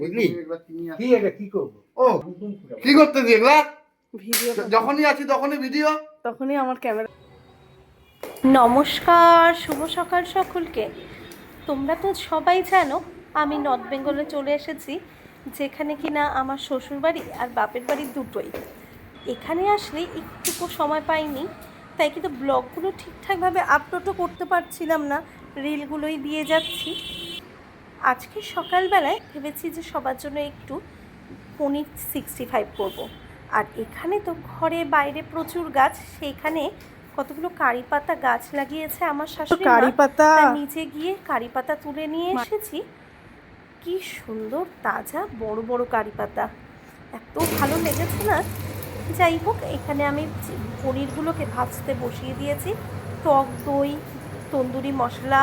বুঝলি? কি এটা কি করব? ও কি করতে এগুলা? ভিডিও যখনই আছি তখনই ভিডিও? তখনই আমার ক্যামেরা। নমস্কার শুভ সকাল সকলকে। তোমরা তো সবাই জানো আমি নর্থ বেঙ্গলে চলে এসেছি যেখানে কিনা আমার শ্বশুর বাড়ি আর বাপের বাড়ি দুটোই। এখানে আসলে একটুকু সময় পাইনি তাই কিন্তু ব্লগগুলো ঠিকঠাকভাবে আপলোডও করতে পারছিলাম না রিলগুলোই দিয়ে যাচ্ছি। আজকে সকালবেলায় ভেবেছি যে সবার জন্য একটু পনির সিক্সটি ফাইভ করব। আর এখানে তো ঘরে বাইরে প্রচুর গাছ সেইখানে কতগুলো কারি পাতা গাছ লাগিয়েছে আমার শাশুড়ি। কারি পাতা নিচে গিয়ে কারি পাতা তুলে নিয়ে এসেছি। কি সুন্দর তাজা বড় বড় কারি পাতা। এত ভালো লেগেছে না? যাই হোক এখানে আমি পনিরগুলোকে ভাজতে বসিয়ে দিয়েছি। টক দই তন্দুরি মশলা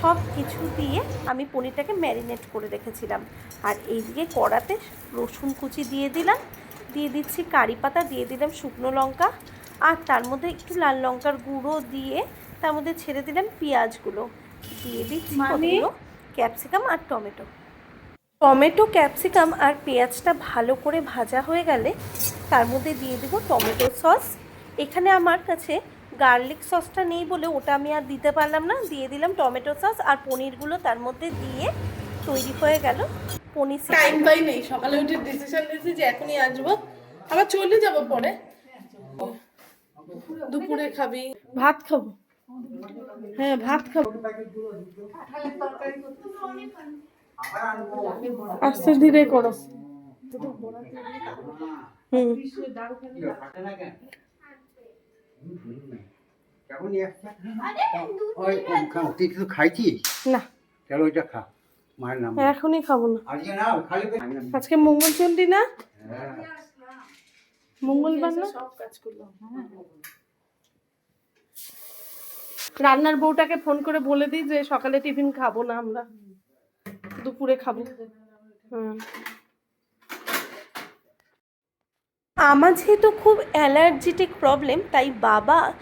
সব কিছু দিয়ে আমি পনিরটাকে ম্যারিনেট করে রেখেছিলাম। আর এই এইদিকে কড়াতে রসুন কুচি দিয়ে দিলাম দিয়ে দিচ্ছি কারি পাতা দিয়ে দিলাম শুকনো লঙ্কা আর তার মধ্যে একটু লাল লঙ্কার গুঁড়ো দিয়ে তার মধ্যে ছেড়ে দিলাম পেঁয়াজগুলো। দিয়ে দিচ্ছি মানে? ক্যাপসিকাম আর টমেটো। টমেটো ক্যাপসিকাম আর পেঁয়াজটা ভালো করে ভাজা হয়ে গেলে তার মধ্যে দিয়ে দেবো টমেটো সস। এখানে আমার কাছে গার্লিক সসটা নেই বলে ওটা আমি আর দিতে পারলাম না। দিয়ে দিলাম টমেটো সস আর পনিরগুলো তার মধ্যে দিয়ে তৈরি হয়ে গেল পনির টাইম পাই নেই। সকালে উঠে ডিসিশন নিয়েছি যে এখনই আসব। আবার চলে যাব পরে। দুপুরে খাবি। ভাত খাব। হ্যাঁ ভাত খাব। আস্তে ধীরে করো। হুম। কিছু খাইছিস? না। চলো ওইটা খা মায়ের নাম এখনই খাব না। আজকে না খালি পেটে- আমি না- আজকে না? হ্যাঁ। না? রান্নার বউটাকে ফোন করে বলে দিই যে সকালে টিফিন খাব না আমরা। দুপুরে খাব। হুম। আমার যেহেতু খুব অ্যালার্জিটিক প্রবলেম তাই বাবা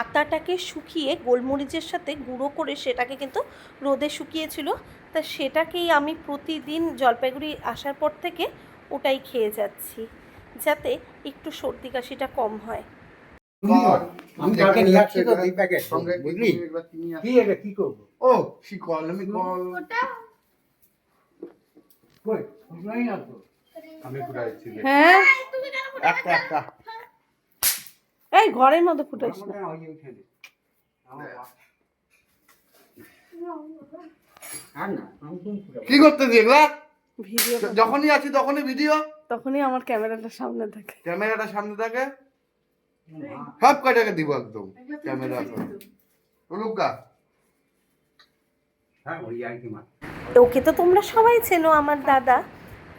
আতাটাকে শুকিয়ে গোলমরিচের সাথে গুঁড়ো করে সেটাকে কিন্তু রোদে শুকিয়েছিল। তা সেটাকেই আমি প্রতিদিন জলপাইগুড়ি আসার পর থেকে ওটাই খেয়ে যাচ্ছি যাতে একটু সর্দি কাশিটা কম হয়। ও শিকল আমি কল। কই? বুঝলাই না তো। আমি ফুটাইছি হ্যাঁ একটা একটা। এই ঘরের মধ্যে না। ফুটাবো? কি করতে এগুলা? ভিডিও যখনই আছি তখনই ভিডিও? তখনই আমার ক্যামেরাটা সামনে থাকে। ক্যামেরাটা সামনে থাকে? সব কটাকে দিব একদম ক্যামেরা লুকা হ্যাঁ ওই আর কি মা ওকে তো তোমরা সবাই চেনো আমার দাদা।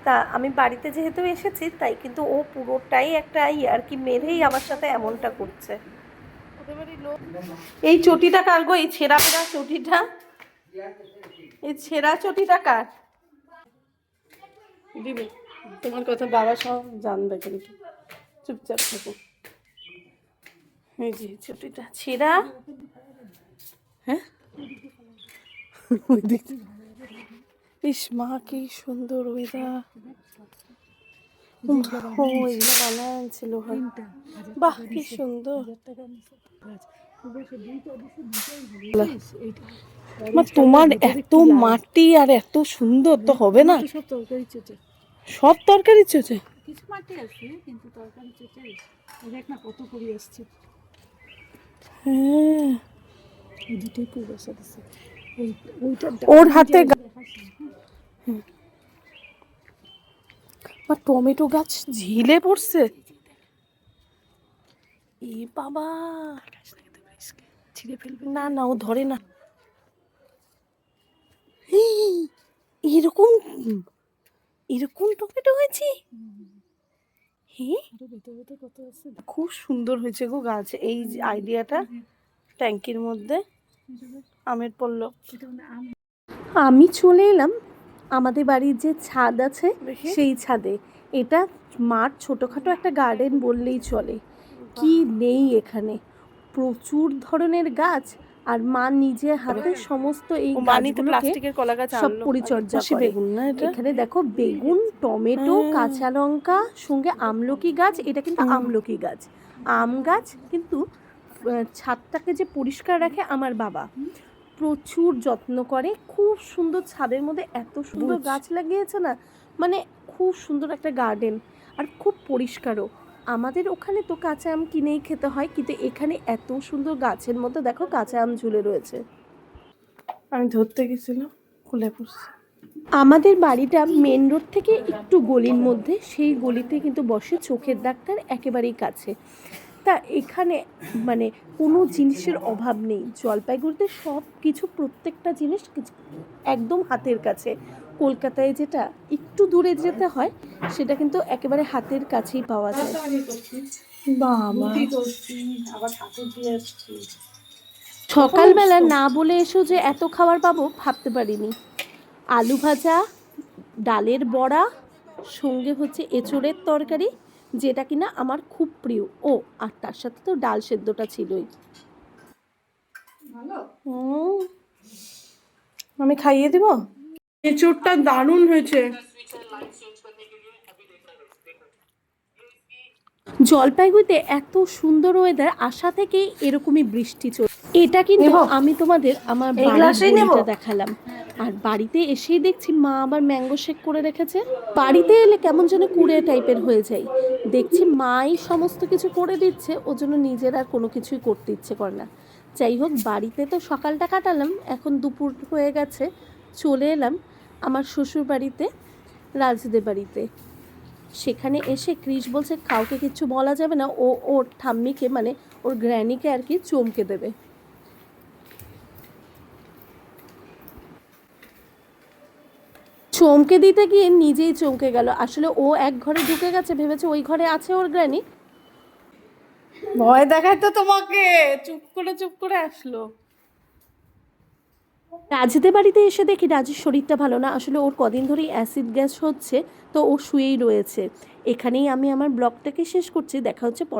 তা আমি বাড়িতে যেহেতু এসেছি, তাই কিন্তু ও পুরোটাই একটা আর কি মেরেই আমার সাথে এমনটা করছে। এই চটিটা কার গো? এই ছেঁড়া ফেরা চটিটা? এই ছেঁড়া চটিটা কার? তোমার কথা বাবা সব জানবে কিন্তু। চুপচাপ থাকো। এই যে ছুটিটা ছেঁড়া। হ্যাঁ। ইস মা কি সুন্দর ওয়েদার ও এগুলো বানায় আনছিল বাহ কি সুন্দর। তোমার এত মাটি আর এত সুন্দর তো হবে না? সব তরকারি চোচে। সব তরকারি চোচে? কিছু মাটি আছে কিন্তু তরকারি চোচে দেখ না কত করি আসছে। হ্যাঁ। দুটোই পুরো ওইটার ওর হাতে টমেটো গাছ ঝিলে পড়ছে। এ বাবা। ছিঁড়ে ফেলবে। না না, ও ধরে না। এরকম এরকম টমেটো হয়েছে? হ্যাঁ খুব সুন্দর হয়েছে গো গাছ। এই আইডিয়াটা ট্যাঙ্কির মধ্যে। আমের পল্লব আম চলে এলাম আমাদের বাড়ির যে ছাদ আছে সেই ছাদে। এটা মাঠ ছোটোখাটো একটা গার্ডেন বললেই চলে। কি নেই এখানে। প্রচুর ধরনের গাছ আর মা নিজে হাতে সমস্ত এই প্লাস্টিকের কলা গাছ সব পরিচর্যা করে। বেগুন এখানে দেখো বেগুন টমেটো হ্যাঁ। কাঁচা লঙ্কা সঙ্গে আমলকি গাছ। এটা কিন্তু আমলকি গাছ। আম গাছ কিন্তু ছাদটাকে যে পরিষ্কার রাখে আমার বাবা। প্রচুর যত্ন করে খুব সুন্দর ছাদের মধ্যে এত সুন্দর গাছ লাগিয়েছে না মানে খুব সুন্দর একটা গার্ডেন আর খুব পরিষ্কারও। আমাদের ওখানে তো কাঁচা আম কিনেই খেতে হয় কিন্তু এখানে এত সুন্দর গাছের মধ্যে দেখো কাঁচা আম ঝুলে রয়েছে। আমি ধরতে গেছিলাম খুলে পড়ছে। আমাদের বাড়িটা মেন রোড থেকে একটু গলির মধ্যে সেই গলিতে কিন্তু বসে চোখের ডাক্তার একেবারেই কাছে। তা এখানে মানে কোনো জিনিসের অভাব নেই। জলপাইগুড়িতে সব কিছু প্রত্যেকটা জিনিস কিছু- একদম হাতের কাছে। কলকাতায় যেটা একটু দূরে যেতে হয় সেটা কিন্তু একেবারে হাতের কাছেই পাওয়া যায়। বাবা। সকালবেলা না বলে এসো যে এত খাবার পাবো ভাবতে পারিনি। আলু ভাজা ডালের বড়া সঙ্গে হচ্ছে এঁচোড়ের তরকারি যেটা কিনা আমার খুব প্রিয়। ও আর তার সাথে তো ডাল সেদ্ধটা ছিলই। আমি খাইয়ে দিব? এঁচোড়টা দারুণ হয়েছে। জলপাইগুড়িতে এত সুন্দর ওয়েদার আশা থেকেই এরকমই বৃষ্টি চল এটা কিন্তু? আমি তোমাদের আমার দেখালাম। আর বাড়িতে এসেই দেখছি মা আবার ম্যাঙ্গো শেক করে রেখেছে। বাড়িতে এলে কেমন যেন কুড়ে টাইপের হয়ে যায়। দেখছি মাই সমস্ত কিছু করে দিচ্ছে ও জন্য নিজের আর কোনো কিছুই করতে ইচ্ছে করে না। যাই হোক, বাড়িতে তো সকালটা কাটালাম, এখন দুপুর হয়ে গেছে, চলে এলাম আমার শ্বশুর বাড়িতে, রাজদের বাড়িতে। সেখানে এসে ক্রিস বলছে, কাউকে কিচ্ছু বলা যাবে না, ও ওর ঠাম্মিকে মানে ওর গ্র্যানিকে আর কি চমকে দেবে। চমকে দিতে গিয়ে নিজেই চমকে গেল। আসলে ও এক ঘরে ঢুকে গেছে ভেবেছে ওই ঘরে আছে ওর গ্র্যানি। ভয় দেখায় তো তোমাকে। চুপ করে চুপ করে আসলো। রাজদের বাড়িতে এসে দেখি রাজের শরীরটা ভালো না। আসলে ওর কদিন ধরেই অ্যাসিড গ্যাস হচ্ছে তো ও শুয়েই রয়েছে। এখানেই আমি আমার ব্লগটাকে শেষ করছি। দেখা হচ্ছে পর